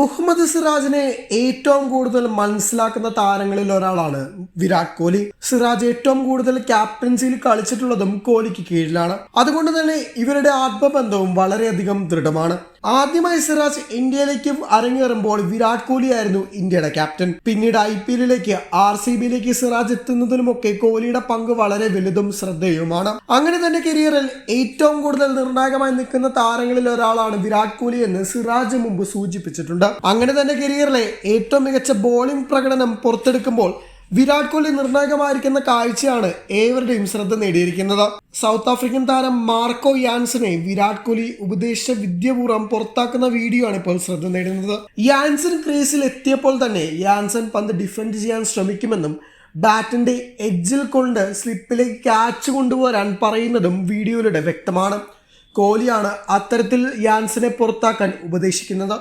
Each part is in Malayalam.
മുഹമ്മദ് സിറാജിനെ ഏറ്റവും കൂടുതൽ മനസ്സിലാക്കുന്ന താരങ്ങളിൽ ഒരാളാണ് വിരാട് കോഹ്ലി സിറാജ് ഏറ്റവും കൂടുതൽ ക്യാപ്റ്റൻസിയിൽ കളിച്ചിട്ടുള്ളതും കോഹ്ലിക്ക് കീഴിലാണ്. അതുകൊണ്ട് തന്നെ ഇവരുടെ ആത്മബന്ധവും വളരെയധികം ദൃഢമാണ്. ആദ്യമായി സിറാജ് ഇന്ത്യയിലേക്ക് അരങ്ങേറുമ്പോൾ വിരാട് കോഹ്ലി ആയിരുന്നു ഇന്ത്യയുടെ ക്യാപ്റ്റൻ. പിന്നീട് ഐ പി എല്ലിലേക്ക് ആർ സി ബിയിലേക്ക് സിറാജ് എത്തുന്നതിലുമൊക്കെ കോഹ്ലിയുടെ പങ്ക് വളരെ വലുതും ശ്രദ്ധേയവുമാണ്. അങ്ങനെ തന്റെ കരിയറിൽ ഏറ്റവും കൂടുതൽ നിർണായകമായി നിൽക്കുന്ന താരങ്ങളിൽ ഒരാളാണ് വിരാട് കോഹ്ലി എന്ന് സിറാജ് മുമ്പ് സൂചിപ്പിച്ചിട്ടുണ്ട്. അങ്ങനെ തന്റെ കരിയറിലെ ഏറ്റവും മികച്ച ബോളിംഗ് പ്രകടനം പുറത്തെടുക്കുമ്പോൾ വിരാട് കോഹ്ലി നിർണായകമായിരിക്കുന്ന കാഴ്ചയാണ് ഏവരുടെയും ശ്രദ്ധ നേടിയിരിക്കുന്നത്. സൗത്ത് ആഫ്രിക്കൻ താരം മാർക്കോ യാൻസിനെ വിരാട് കോഹ്ലി ഉപദേശിച്ച വിദ്യപൂർവം പുറത്താക്കുന്ന വീഡിയോ ആണ് ഇപ്പോൾ ശ്രദ്ധ നേടുന്നത്. യാൻസൺ ക്രീസിൽ എത്തിയപ്പോൾ തന്നെ യാൻസൺ പന്ത് ഡിഫെൻഡ് ചെയ്യാൻ ശ്രമിക്കുമെന്നും ബാറ്റിന്റെ എഡ്ജിൽ കൊണ്ട് സ്ലിപ്പിലേക്ക് ക്യാച്ച് കൊണ്ടുവരാൻ പറയുന്നതും വീഡിയോയിലൂടെ വ്യക്തമാണ്. കോഹ്ലിയാണ് അത്തരത്തിൽ യാൻസിനെ പുറത്താക്കാൻ ഉപദേശിക്കുന്നത്.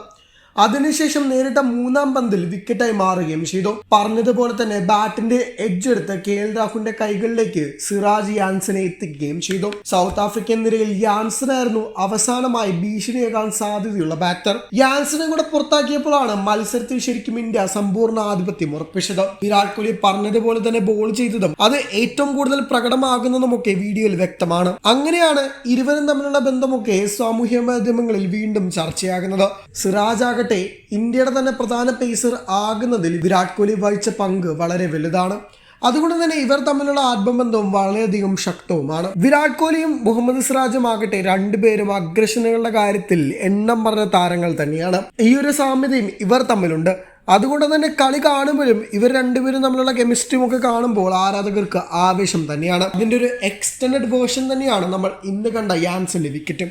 അതിനുശേഷം നേരിട്ട മൂന്നാം പന്തിൽ വിക്കറ്റായി മാറുകയും ചെയ്തു. പറഞ്ഞതുപോലെ തന്നെ ബാറ്റിന്റെ എഡ്ജ് എടുത്ത് കെ എൽ രാഹുലിന്റെ കൈകളിലേക്ക് സിറാജ് യാൻസനെ എത്തിക്കുകയും ചെയ്തു. സൗത്ത് ആഫ്രിക്കൻ നിരയിൽ യാൻസനായിരുന്നു അവസാനമായി ഭീഷണിയേകാൻ സാധ്യതയുള്ള ബാറ്റർ യാൻസനെ കൂടെ പുറത്താക്കിയപ്പോഴാണ് മത്സരത്തിൽ ശരിക്കും ഇന്ത്യ സമ്പൂർണ ആധിപത്യം ഉറപ്പിച്ചത്. വിരാട് കോഹ്ലി പറഞ്ഞതുപോലെ തന്നെ ബോൾ ചെയ്തതും അത് ഏറ്റവും കൂടുതൽ പ്രകടമാകുന്നതുമൊക്കെ വീഡിയോയിൽ വ്യക്തമാണ്. അങ്ങനെയാണ് ഇരുവരും തമ്മിലുള്ള ബന്ധമൊക്കെ സാമൂഹ്യ മാധ്യമങ്ങളിൽ വീണ്ടും ചർച്ചയാകുന്നത്. സിറാജ് ആകട്ടെ ഇന്ത്യയുടെ തന്നെ പ്രധാന പേസർ ആകുന്നതിൽ വിരാട് കോഹ്ലി വഹിച്ച പങ്ക് വളരെ വലുതാണ്. അതുകൊണ്ട് തന്നെ ഇവർ തമ്മിലുള്ള ആത്മബന്ധവും വളരെയധികം ശക്തവുമാണ്. വിരാട് കോഹ്ലിയും മുഹമ്മദ് സിറാജും ആകട്ടെ രണ്ടുപേരും അഗ്രഷനുകളുടെ കാര്യത്തിൽ എണ്ണം പറഞ്ഞ താരങ്ങൾ തന്നെയാണ്. ഈ ഒരു സാമ്യതയും ഇവർ തമ്മിലുണ്ട്. അതുകൊണ്ട് തന്നെ കളി കാണുമ്പോഴും ഇവർ രണ്ടുപേരും തമ്മിലുള്ള കെമിസ്ട്രിയും ഒക്കെ കാണുമ്പോൾ ആരാധകർക്ക് ആവേശം തന്നെയാണ്. ഇതിന്റെ ഒരു എക്സ്റ്റൻഡ് വേർഷൻ തന്നെയാണ് നമ്മൾ ഇന്ന് കണ്ട യാൻസിന്റെ വിക്കറ്റും